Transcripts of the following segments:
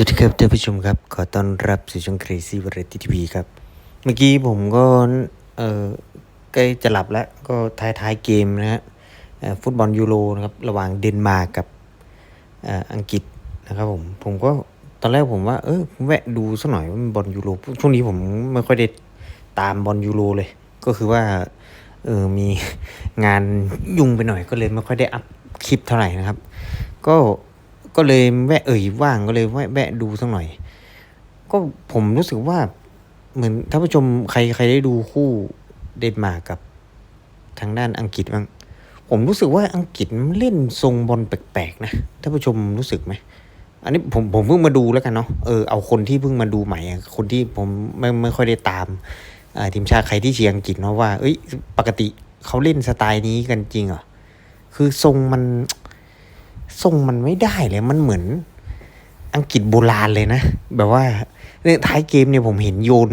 สวัสดีครับท่านผู้ชมครับ ขอต้อนรับสู่ช่อง Crazy Variety TV ครับ เมื่อกี้ผมก็เออใกล้จะหลับแล้ว ก็ท้ายท้ายเกมนะฮะฟุตบอลยูโรนะครับ ระหว่างเดนมาร์กกับอ,อังกฤษนะครับผม ผมก็ตอนแรกผมว่า เออแวะดูสักหน่อยว่ามันบอลยูโรช่วงนี้ผมไม่ค่อยได้ตามบอลยูโรเลย ก็คือว่าเออมีงานยุ่งไปหน่อยก็เลยไม่ค่อยได้อัพคลิปเท่าไหร่นะครับ ก็ ก็เลยแวะเอ่ยว่างก็เลยแวะแวะดูสักหน่อย ก็ผมรู้สึกว่าเหมือนท่านผู้ชมใครใครได้ดูคู่เดนมาร์กกับทางด้านอังกฤษบ้างผมรู้สึกว่าอังกฤษเล่นทรงบอลแปลกๆนะท่านผู้ชมรู้สึกไหมอันนี้ผมผมเพิ่งมาดูแล้วกันเนาะเออเอาคนที่เพิ่งมาดูใหม่คนที่ผมไม่ไม่ค่อยได้ตามทีมชาติใครที่เชียร์อังกฤษเนาะว่า เอ้ย ปกติเขาเล่นสไตล์นี้กันจริงเหรอคือทรงมัน ทรงมันไม่ได้เลยมันเหมือน อังกฤษโบราณเลยนะ แบบว่าเนี่ยท้ายเกมเนี่ยผมเห็นโยน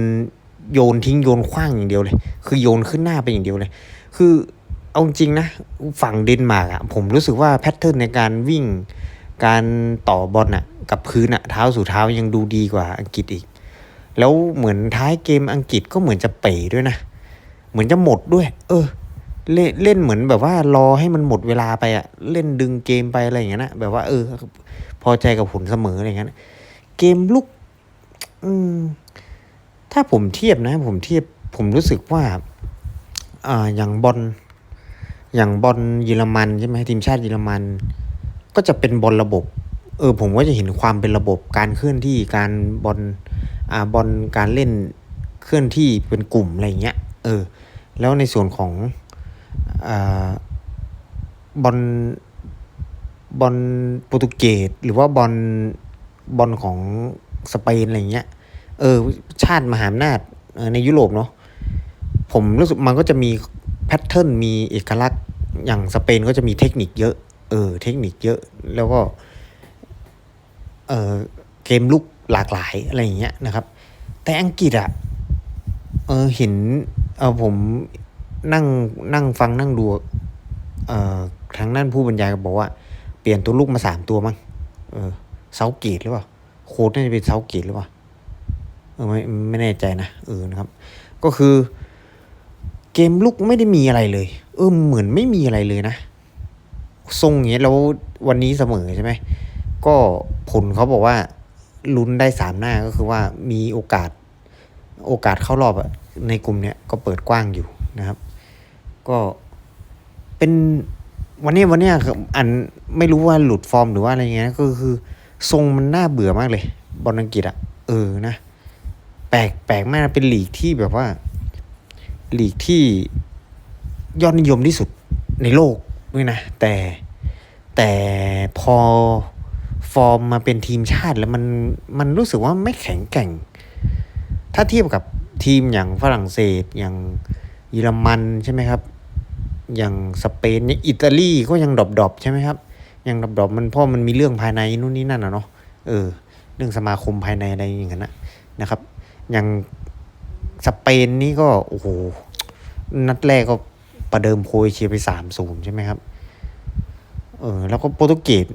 โยนทิ้งโยนขว้างอย่างเดียวเลย คือโยนขึ้นหน้าไปอย่างเดียวเลย คือเอาจริงนะ ฝั่งเดนมาร์กอะผมรู้สึกว่าแพทเทิร์นในการวิ่ง การต่อบอลอะกับพื้นอะเท้าสู่เท้ายังดูดีกว่าอังกฤษอีก แล้วเหมือนท้ายเกมอังกฤษก็เหมือนจะเป๋ด้วยนะ เหมือนจะหมดด้วย เออ เล่นเล่นเหมือนแบบว่ารอให้มันหมดเวลาไปอะเล่นดึงเกมไปอะไรอย่างเงี้ยนะแบบว่าเออ พอใจกับผลเสมออะไรอย่างเงี้ยนะเกมลุกอืมถ้าผมเทียบนะ ผมเทียบผมรู้สึกว่าอ่าอย่างบอลอย่างบอลเยอรมันใช่ไหมทีมชาติเยอรมัน ก็จะเป็นบอลระบบ เออ ผมก็จะเห็นความเป็นระบบการเคลื่อนที่การบอลอ่าบอลการเล่นเคลื่อนที่เป็นกลุ่มอะไรอย่างเงี้ย เออ แล้วในส่วนของ บอลบอลโปรตุเกสหรือว่าบอลบอลของสเปนอะไรเงี้ย เออ ชาติมหาอำนาจในยุโรปเนาะผมรู้สึกมันก็จะมีแพทเทิร์นมีเอกลักษณ์อย่างสเปนก็จะมีเทคนิคเยอะ เออ เทคนิคเยอะแล้วก็เออเกมลุกหลากหลายอะไรอย่างเงี้ยนะครับ แต่อังกฤษอะเออเห็นเออผม นั่งนั่งฟังนั่งดูเอ่อทางด้านผู้บรรยายก็บอกว่า เปลี่ยนตัวลูกมาสามตัวมั้งเออเซาเกตหรือเปล่าโค้ดน่าจะเป็นเซาเกตหรือเปล่าเออไม่ไม่แน่ใจนะเออนะครับ ก็คือ เกมลุกไม่ได้มีอะไรเลย เออเหมือนไม่มีอะไรเลยนะทรงอย่างเงี้ยแล้ววันนี้เสมอใช่ไหมก็ผลเขาบอกว่าลุ้นได้สามหน้าก็คือว่ามีโอกาสโอกาสเข้ารอบอะในกลุ่มเนี้ยก็เปิดกว้างอยู่นะครับ ก็เป็นวันนี้วันนี้ยคืออันไม่รู้ว่าหลุดฟอร์มหรือว่าอะไรเงี้ยก็คือทรงมันน่าเบื่อมากเลย บอลอังกฤษอะเออนะ แปลกแปลกมากเป็นหลีกที่แบบว่าหลีกที่ยอดนิยมที่สุดในโลกด้วยนะ แต่แต่พอฟอร์มมาเป็นทีมชาติแล้วมันมันรู้สึกว่าไม่แข็งแกร่ง ถ้าเทียบกับทีมอย่างฝรั่งเศสอย่างเยอรมันใช่ไหมครับ อย่างสเปนอย่างอิตาลีก็ยังดรอปๆใช่ไหมครับยังดรอปๆมันเพราะมันมีเรื่องภายในนู่นนี่นั่นอะเนาะเออเรื่องสมาคมภายในอะไรอย่างนั้นนะนะครับ อย่างสเปนนี่ก็โอ้โหนัดแรกก็ประเดิมโครเอเชียไปสามศูนย์ใช่ไหมครับเออแล้วก็โปรตุเกส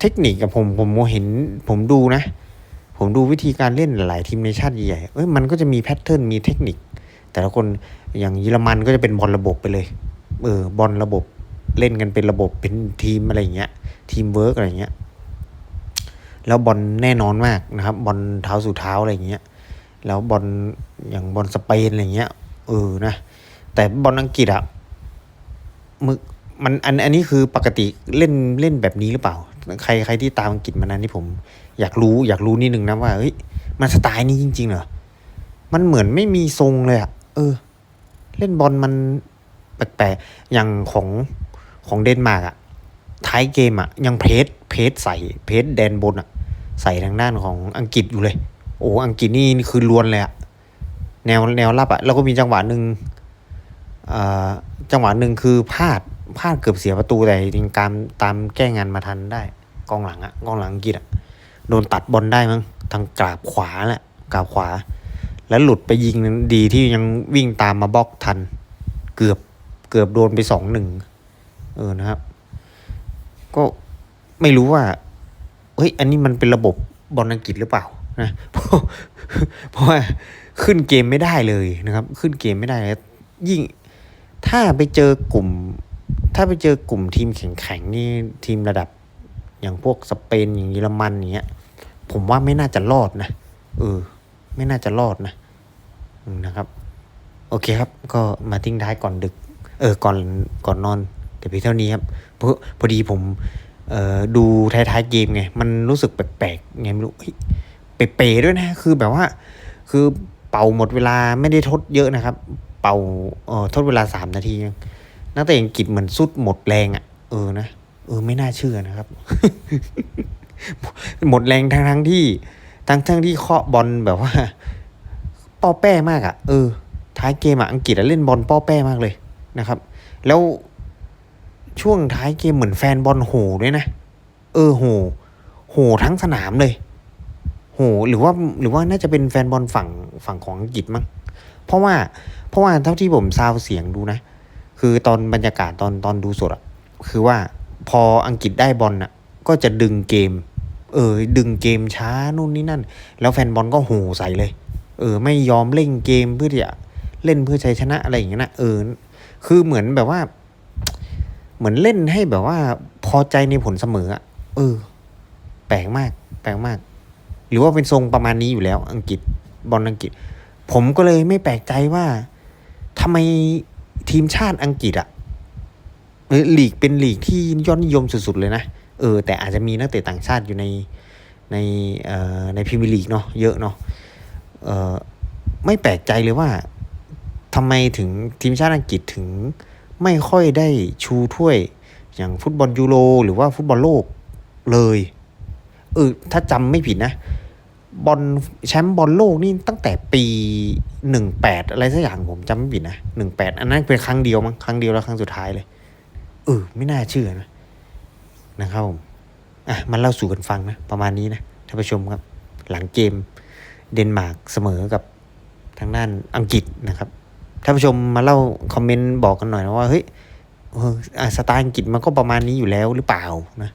เทคนิคกับผมผมเห็นผมดูนะ ผมดูวิธีการเล่นหลายทีมในชาติใหญ่เอ้ยมันก็จะมีแพทเทิร์นมีเทคนิค แต่ละคนอย่างเยอรมันก็จะเป็นบอลระบบไปเลย เออบอลระบบเล่นกันเป็นระบบเป็นทีมอะไรอย่างเงี้ย ทีมเวิร์กอะไรเงี้ย แล้วบอลแน่นอนมากนะครับ บอลเท้าสู่เท้าอะไรเงี้ย แล้วบอลอย่างบอลสเปนอะไรเงี้ยเออนะ แต่บอลอังกฤษอะมึกมันอันอันนี้คือปกติเล่นเล่นแบบนี้หรือเปล่า ใครใครที่ตามอังกฤษมานานนี่ผม อยากรู้อยากรู้นิดนึงนะว่าเฮ้ยมันสไตล์นี้จริง ๆ เหรอ มันเหมือนไม่มีทรงเลยอะเออ เล่นบอลมัน แปลกๆอย่างของของเดนมาร์กอะท้ายเกมอะยังเพสเพสใส่เพสแดนบนอะใส่ทางด้านของอังกฤษอยู่เลย โอ้อังกฤษนี่คือล้วนเลยอะแนวแนวรับอะแล้วก็มีจังหวะหนึ่งอ่าจังหวะหนึ่งคือพลาดพลาดเกือบเสียประตูแต่จริงๆตามตามแก้งานมาทันได้ กองหลังอะกองหลังอังกฤษอะโดนตัดบอลได้มั้งทางกราบขวาแหละกราบขวา แล้วหลุดไปยิงดีที่ยังวิ่งตามมาบล็อกทัน เกือบ เกือบโดนไปสองหนึ่งเออนะครับ ก็ไม่รู้ว่าเฮ้ยอันนี้มันเป็นระบบบอลอังกฤษหรือเปล่านะเพราะเพราะว่าขึ้นเกมไม่ได้เลยนะครับ ขึ้นเกมไม่ได้เลยยิ่งถ้าไปเจอกลุ่ม ถ้าไปเจอกลุ่มทีมแข็งๆนี่ทีมระดับอย่างพวกสเปนอย่างเยอรมันอย่างเงี้ยผมว่าไม่น่าจะรอดนะเออ ไม่น่าจะรอดนะนะครับ โอเคครับ ก็มาทิ้งท้ายก่อนดึก เออก่อนก่อนนอนแต่เพียงเท่านี้ครับเพราะพอดีผมเอ่อดูท้ายๆเกมไง มันรู้สึกแปลกๆไงไม่รู้เป๋ๆด้วยนะ คือแบบว่า คือเป่าหมดเวลาไม่ได้ทดเยอะนะครับ เป่าเอ่อทดเวลาสามนาทีนักเตะอังกฤษเหมือนสุดหมดแรงอะ่ะเออนะเออไม่น่าเชื่อนะครับ หมดแรงทั้งทั้งที่ทั้งทั้งที่เคาะบอลแบบว่าป้อแป้มากอะ่ะ เออ ท้ายเกมอะอังกฤษเล่นบอลป้อแป้มากเลย นะครับ แล้วช่วงท้ายเกมเหมือนแฟนบอลโหด้วยนะ เออโห โหทั้งสนามเลย โห หรือว่าหรือว่าน่าจะเป็นแฟนบอลฝั่งฝั่งของอังกฤษมั้งเพราะว่าเพราะว่าเท่าที่ผมซาวเสียงดูนะ คือตอนบรรยากาศตอนตอนดูสดอะคือว่าพออังกฤษได้บอลอะก็จะดึงเกม เออ ดึงเกมช้านู่นนี่นั่น แล้วแฟนบอลก็โหใส่เลย เออ ไม่ยอมเล่นเกมเพื่อที่จะเล่นเพื่อชัยชนะอะไรอย่างเงี้ยนะเออ คือเหมือนแบบว่า เหมือนเล่นให้แบบว่า พอใจในผลเสมออะเออ แปลกมาก แปลกมาก หรือว่าเป็นทรงประมาณนี้อยู่แล้ว อังกฤษบอลอังกฤษ ผมก็เลยไม่แปลกใจว่าทำไมทีมชาติอังกฤษอะเออลีกเป็นหลีกที่ยอดนิยมสุดๆเลยนะเออ แต่อาจจะมีนักเตะต่างชาติอยู่ในในเอ่อในพรีเมียร์ลีกเนาะเยอะเนาะเออไม่แปลกใจเลยว่า ทำไมถึงทีมชาติอังกฤษถึงไม่ค่อยได้ชูถ้วย อย่างฟุตบอลยูโรหรือว่าฟุตบอลโลกเลยเออถ้าจำไม่ผิดนะ บอลแชมป์บอลโลกนี่ตั้งแต่ปีหนึ่งแปดอะไรสักอย่างผมจำไม่ผิดนะหนึ่งแปดอันนั้นเป็นครั้งเดียวมั้งครั้งเดียวแล้วครั้งสุดท้ายเลยเออไม่น่าเชื่อนะนะครับผมอะมันเล่าสู่กันฟังนะ ประมาณนี้นะท่านผู้ชมครับ หลังเกมเดนมาร์กเสมอกับทางด้านอังกฤษนะครับ ท่านผู้ชมมาเล่าคอมเมนต์บอกกันหน่อยนะว่าเฮ้ยอะสไตล์อังกฤษมันก็ประมาณนี้อยู่แล้วหรือเปล่านะ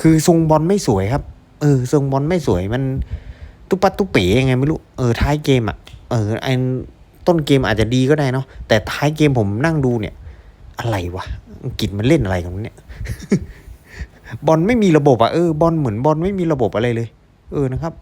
คือทรงบอลไม่สวยครับ เออ ทรงบอลไม่สวยมัน ตุ๊ปัดตุ๊เป๋ยังไงไม่รู้เออท้ายเกมอะเออไอต้นเกมอาจจะดีก็ได้เนาะแต่ท้ายเกมผมนั่งดูเนี่ย อะไรวะอังกฤษมันเล่นอะไรกันเนี่ยบอลไม่มีระบบอะเออบอลเหมือนบอลไม่มีระบบอะไรเลย เออนะครับ